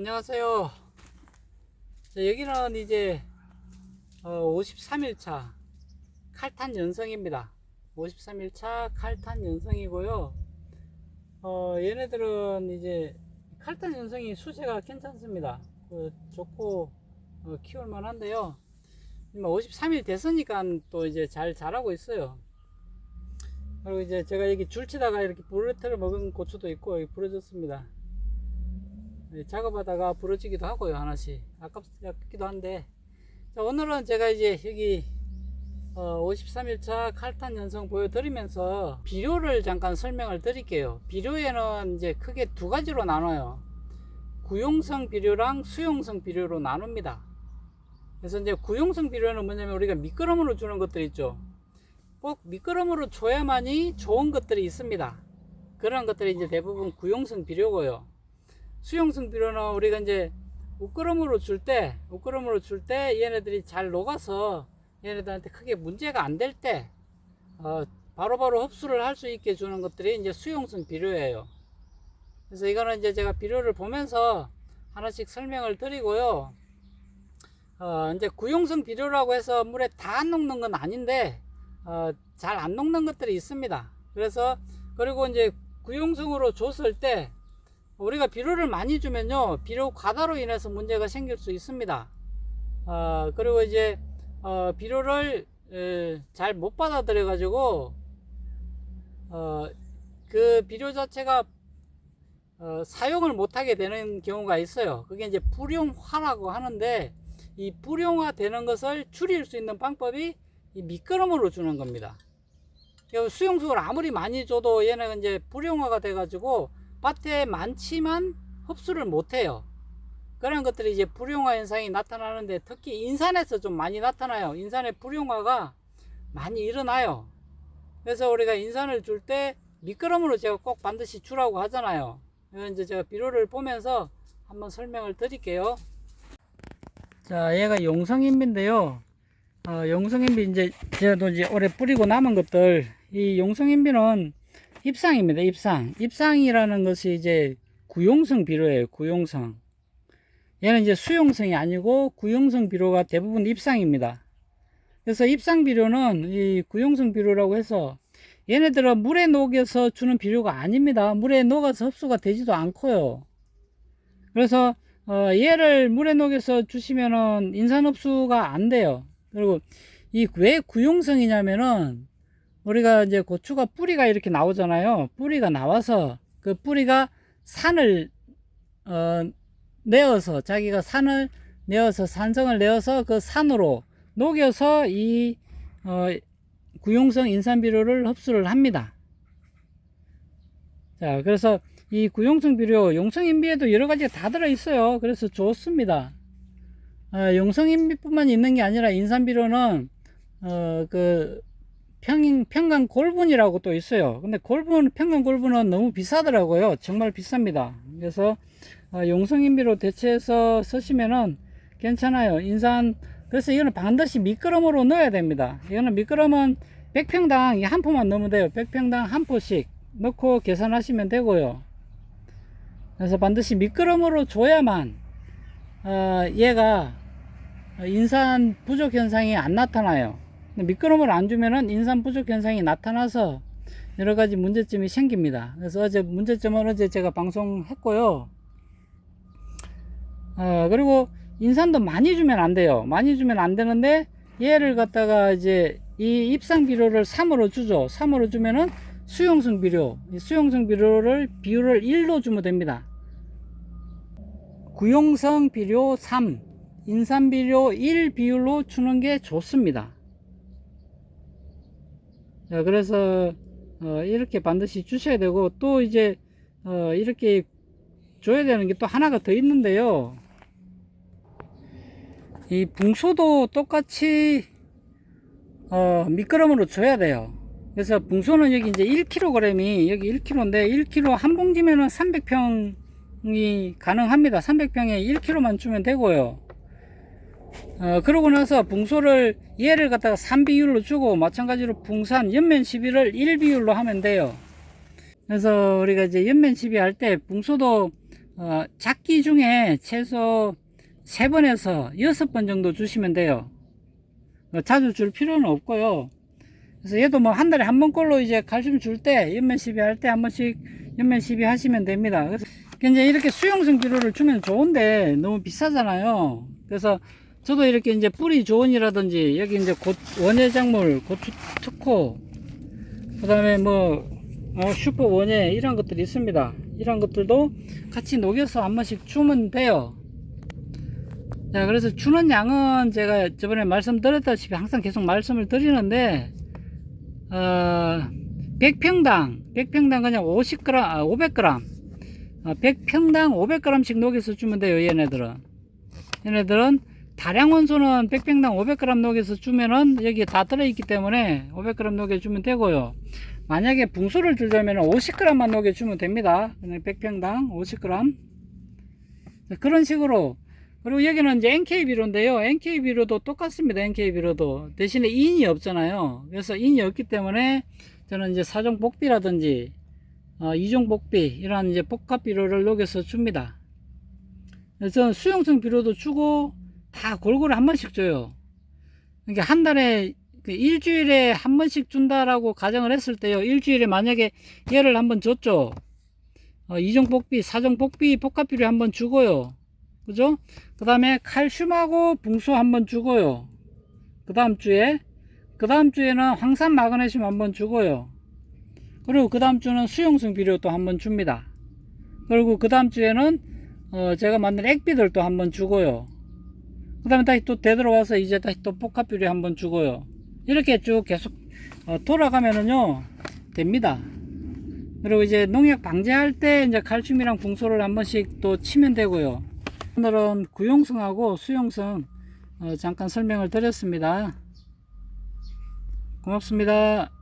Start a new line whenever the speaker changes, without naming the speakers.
안녕하세요. 자, 여기는 이제 어, 53일차 칼탄 연성입니다. 53일차 칼탄 연성이고요. 어, 얘네들은 이제 칼탄 연성이 수세가 괜찮습니다. 그, 좋고 어, 키울 만 한데요. 53일 됐으니까 또 이제 잘 자라고 있어요. 그리고 이제 제가 여기 줄치다가 이렇게 부르트를 먹은 고추도 있고 여기 부러졌습니다. 네, 작업하다가 부러지기도 하고요 하나씩. 아깝기도 한데. 자, 오늘은 제가 이제 여기 어, 53일차 칼탄 연성 보여드리면서 비료를 잠깐 설명을 드릴게요. 비료에는 이제 크게 두 가지로 나눠요. 구용성 비료랑 수용성 비료로 나눕니다. 그래서 이제 구용성 비료는 뭐냐면 우리가 미끄럼으로 주는 것들 있죠. 꼭 미끄럼으로 줘야만이 좋은 것들이 있습니다. 그런 것들이 이제 대부분 구용성 비료고요 수용성 비료는 우리가 이제 우끄럼으로 줄 때, 우끄럼으로 줄 때 얘네들이 잘 녹아서 얘네들한테 크게 문제가 안 될 때, 어, 바로바로 흡수를 할 수 있게 주는 것들이 이제 수용성 비료예요. 그래서 이거는 이제 제가 비료를 보면서 하나씩 설명을 드리고요. 어, 이제 구용성 비료라고 해서 물에 다 안 녹는 건 아닌데, 어, 잘 안 녹는 것들이 있습니다. 그래서, 그리고 이제 구용성으로 줬을 때, 우리가 비료를 많이 주면요 비료 과다로 인해서 문제가 생길 수 있습니다. 어, 그리고 이제 어, 비료를 잘 못 받아들여 가지고 어, 그 비료 자체가 어, 사용을 못하게 되는 경우가 있어요. 그게 이제 불용화라고 하는데 이 불용화 되는 것을 줄일 수 있는 방법이 이 미끄럼으로 주는 겁니다. 수용수를 아무리 많이 줘도 얘네가 이제 불용화가 돼 가지고 밭에 많지만 흡수를 못해요. 그런 것들이 이제 불용화 현상이 나타나는데 특히 인산에서 좀 많이 나타나요. 인산의 불용화가 많이 일어나요. 그래서 우리가 인산을 줄 때 미끄럼으로 제가 꼭 반드시 주라고 하잖아요. 이제 제가 비료를 보면서 한번 설명을 드릴게요. 자, 얘가 용성인비인데요. 어, 용성인비 이제 제가 이제 올해 뿌리고 남은 것들 이 용성인비는 입상입니다. 입상. 입상이라는 것이 이제 구용성 비료예요. 구용성. 얘는 이제 수용성이 아니고 구용성 비료가 대부분 입상입니다. 그래서 입상 비료는 이 구용성 비료라고 해서 얘네들은 물에 녹여서 주는 비료가 아닙니다. 물에 녹아서 흡수가 되지도 않고요. 그래서 어 얘를 물에 녹여서 주시면은 인산 흡수가 안 돼요. 그리고 이 왜 구용성이냐면은 우리가 이제 고추가 뿌리가 이렇게 나오잖아요. 뿌리가 나와서 그 뿌리가 산을 어, 내어서 자기가 산을 내어서 산성을 내어서 그 산으로 녹여서 이 어, 구용성 인산비료를 흡수를 합니다. 자, 그래서 이 구용성 비료, 용성인비에도 여러 가지가 다 들어 있어요. 그래서 좋습니다. 어, 용성인비뿐만 있는 게 아니라 인산비료는 어, 그 평, 평강 골분이라고 또 있어요. 근데 골분, 평강 골분은 너무 비싸더라고요. 정말 비쌉니다. 그래서 어, 용성인비로 대체해서 쓰시면은 괜찮아요. 인산, 그래서 이거는 반드시 미끄럼으로 넣어야 됩니다. 이거는 미끄럼은 100평당 한 포만 넣으면 돼요. 100평당 한 포씩 넣고 계산하시면 되고요. 그래서 반드시 미끄럼으로 줘야만 어, 얘가 인산 부족 현상이 안 나타나요. 미끄럼을 안 주면은 인산 부족 현상이 나타나서 여러 가지 문제점이 생깁니다. 그래서 어제 문제점은 어제 제가 방송했고요. 어, 그리고 인산도 많이 주면 안 돼요. 많이 주면 안 되는데 얘를 갖다가 이제 이 입상 비료를 3으로 주죠. 3으로 주면은 수용성 비료, 수용성 비료를 비율을 1로 주면 됩니다. 구용성 비료 3, 인산 비료 1 비율로 주는 게 좋습니다. 자, 그래서 어, 이렇게 반드시 주셔야 되고 또 이제 어, 이렇게 줘야 되는 게 또 하나가 더 있는데요. 이 붕소도 똑같이 어, 미끄럼으로 줘야 돼요. 그래서 붕소는 여기 이제 1kg이 여기 1kg인데 1kg 한 봉지면은 300평이 가능합니다. 300평에 1kg만 주면 되고요. 어, 그러고 나서 붕소를 얘를 갖다가 3비율로 주고 마찬가지로 붕산 연면 시비를 1비율로 하면 돼요. 그래서 우리가 이제 연면 시비 할 때 붕소도 어, 작기 중에 최소 3번에서 6번 정도 주시면 돼요. 어, 자주 줄 필요는 없고요. 그래서 얘도 뭐 한 달에 한 번꼴로 이제 칼슘 줄때 연면 시비 할 때 한 번씩 연면 시비 하시면 됩니다. 그래서 이제 이렇게 수용성 비료를 주면 좋은데 너무 비싸잖아요. 그래서 저도 이렇게 이제 뿌리 조언이라든지 여기 이제 고, 원예작물, 고추 특호, 그 다음에 뭐 어, 슈퍼 원예 이런 것들이 있습니다. 이런 것들도 같이 녹여서 한 번씩 주면 돼요. 자, 그래서 주는 양은 제가 저번에 말씀드렸다시피 항상 계속 말씀을 드리는데, 어, 100평당, 100평당 그냥 50g, 아, 500g, 어, 100평당 500g씩 녹여서 주면 돼요, 얘네들은. 얘네들은 다량 원소는 100평당 500g 녹여서 주면은 여기 다 들어있기 때문에 500g 녹여주면 되고요. 만약에 붕소를 주려면 50g만 녹여주면 됩니다. 그냥 100평당 50g. 그런 식으로. 그리고 여기는 이제 NK 비료인데요. NK 비료도 똑같습니다. NK 비료도. 대신에 인이 없잖아요. 그래서 인이 없기 때문에 저는 이제 사종 복비라든지 어, 이종 복비 이런 이제 복합 비료를 녹여서 줍니다. 저는 수용성 비료도 주고 다 골고루 한 번씩 줘요. 그러니까 한 달에 그 일주일에 한 번씩 준다라고 가정을 했을 때요. 일주일에 만약에 얘를 한 번 줬죠. 어, 이종 복비, 사종 복비, 복합 비료 한 번 주고요. 그죠? 그 다음에 칼슘하고 붕수 한 번 주고요. 그 다음 주에, 그 다음 주에는 황산 마그네슘 한 번 주고요. 그리고 그 다음 주는 수용성 비료 또 한 번 줍니다. 그리고 그 다음 주에는 어, 제가 만든 액비들 또 한 번 주고요. 그 다음에 다시 또 되돌아와서 이제 다시 또 복합 비료 한번 주고요. 이렇게 쭉 계속 어, 돌아가면은요, 됩니다. 그리고 이제 농약 방제할 때 이제 칼슘이랑 붕소를 한 번씩 또 치면 되고요. 오늘은 구용성하고 수용성 어, 잠깐 설명을 드렸습니다. 고맙습니다.